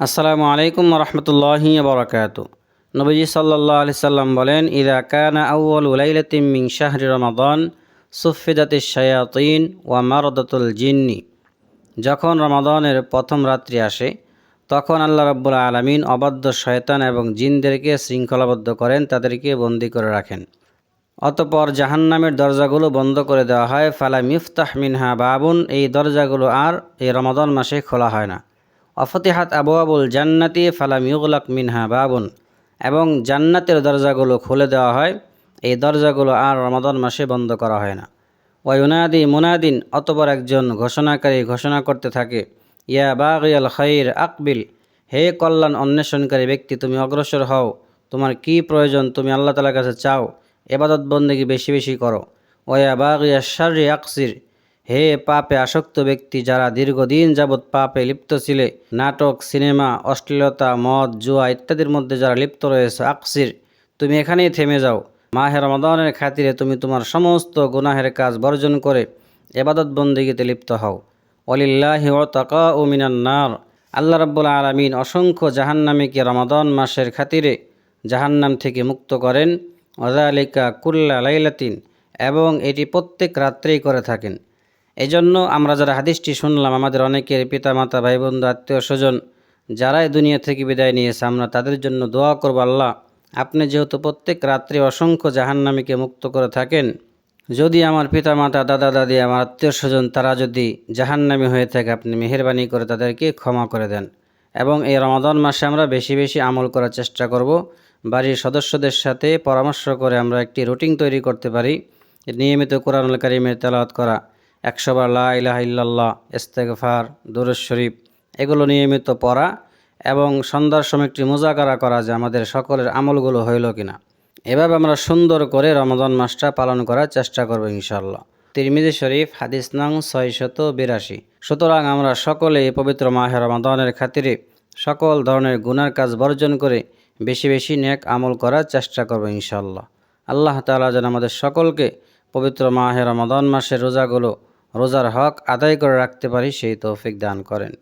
আসসালামু আলাইকুম রহমতুল্লাহি বরকাত নবীজি সাল্লাহ আলি সাল্লাম বলেন, ইদা কানা আউ্ল উলাইলাতিম মিং শাহরি রমাদান সুফিদাতি শায়াতিন ওয়া মারদাতুল জিন্নি। যখন রমাদানের প্রথম রাত্রি আসে, তখন আল্লাহ রাব্বুল আলমিন অবাধ্য শয়তান এবং জিনদেরকে শৃঙ্খলাবদ্ধ করেন, তাদেরকে বন্দি করে রাখেন। অতপর জাহান্নামের দরজাগুলো বন্ধ করে দেওয়া হয় ফালা মিফতাহ মিনহা বাবুন, এই দরজাগুলো আর এই রমাদান মাসে খোলা হয় না। অফতিহাত আবু আবুল জান্নাতি ফালাম ইউগলাক মিনহা বাবুন। এবং জান্নাতের দরজাগুলো খুলে দেওয়া হয়। এই দরজাগুলো আর রমাদন মাসে বন্ধ করা হয় না। ওয়ুনাদি মুনাদিন, অতপর একজন ঘোষণাকারী ঘোষণা করতে থাকে, ইয়া বাগিয়াল খৈর আকবিল, হে কল্যাণ অন্বেষণকারী ব্যক্তি, তুমি অগ্রসর হও। তোমার কি প্রয়োজন, তুমি আল্লাহ তালার কাছে চাও। এবাদত বন্দেগি বেশি বেশি করো। ওয়া বাগিয়া শারি আকসির। হে পাপে আসক্ত ব্যক্তি যারা দীর্ঘদিন যাবৎ পাপে লিপ্ত ছিলে, নাটক, সিনেমা, অশ্লীলতা, মদ, জুয়া ইত্যাদির মধ্যে যারা লিপ্ত রয়েছে, আকসির, তুমি এখানেই থেমে যাও। মাহের রমাদানের খাতিরে তুমি তোমার সমস্ত গুনাহের কাজ বর্জন করে এবাদত বন্দিগিতে লিপ্ত হও। অলিল্লাহি ও তাকা ও মিনান্নার আল্লাহ রাব্বুল আলমিন অসংখ্য জাহান্নামীকে রমাদান মাসের খাতিরে জাহান্নাম থেকে মুক্ত করেন। ওদালিকা কুল্লা লাইলাতিন এবং এটি প্রত্যেক রাত্রেই করে থাকেন। এজন্য আমরা যারা হাদিসটি শুনলাম, আমাদের অনেকের পিতামাতা ভাই বন্ধু আত্মীয় স্বজন যারাই দুনিয়া থেকে বিদায় নিয়েছে, আমরা তাদের জন্য দোয়া করব, আল্লাহ, আপনি যেহেতু প্রত্যেক রাত্রে অসংখ্য জাহান্নামীকে মুক্ত করে থাকেন, যদি আমার পিতামাতা, দাদা, দাদি, আমার আত্মীয় স্বজন, তারা যদি জাহান্নামী হয়ে থাকে, আপনি মেহরবানি করে তাদেরকে ক্ষমা করে দেন। এবং এই রমাদান মাসে আমরা বেশি বেশি আমল করার চেষ্টা করব। বাড়ির সদস্যদের সাথে পরামর্শ করে আমরা একটি রুটিন তৈরি করতে পারি। নিয়মিত কোরআনুল কারিমের তেলাওয়াত করা একশোবার লা ইলাহা ইল্লাল্লাহ, ইস্তেগফার দুরুজ শরীফ, এগুলো নিয়মিত পড়া এবং সন্ধ্যার সময় একটি মোজাকারা করা যে আমাদের সকলের আমলগুলো হইল কিনা। এভাবে আমরা সুন্দর করে রমজান মাসটা পালন করার চেষ্টা করব ইনশাল্লাহ তিরমিজি শরীফ, হাদিস নং ছয়শত বিরাশি। সুতরাং আমরা সকলে এই পবিত্র মাহে রমাদানের খাতিরে সকল ধরনের গুনার কাজ বর্জন করে বেশি বেশি নেক আমল করার চেষ্টা করব ইনশাল্লাহ আল্লাহ তাআলা যেন আমাদের সকলকে পবিত্র মাহে রমাদান মাসের রোজাগুলো রোজার হক আদায় করে রাখতে পারি সেই তৌফিক দান করেন।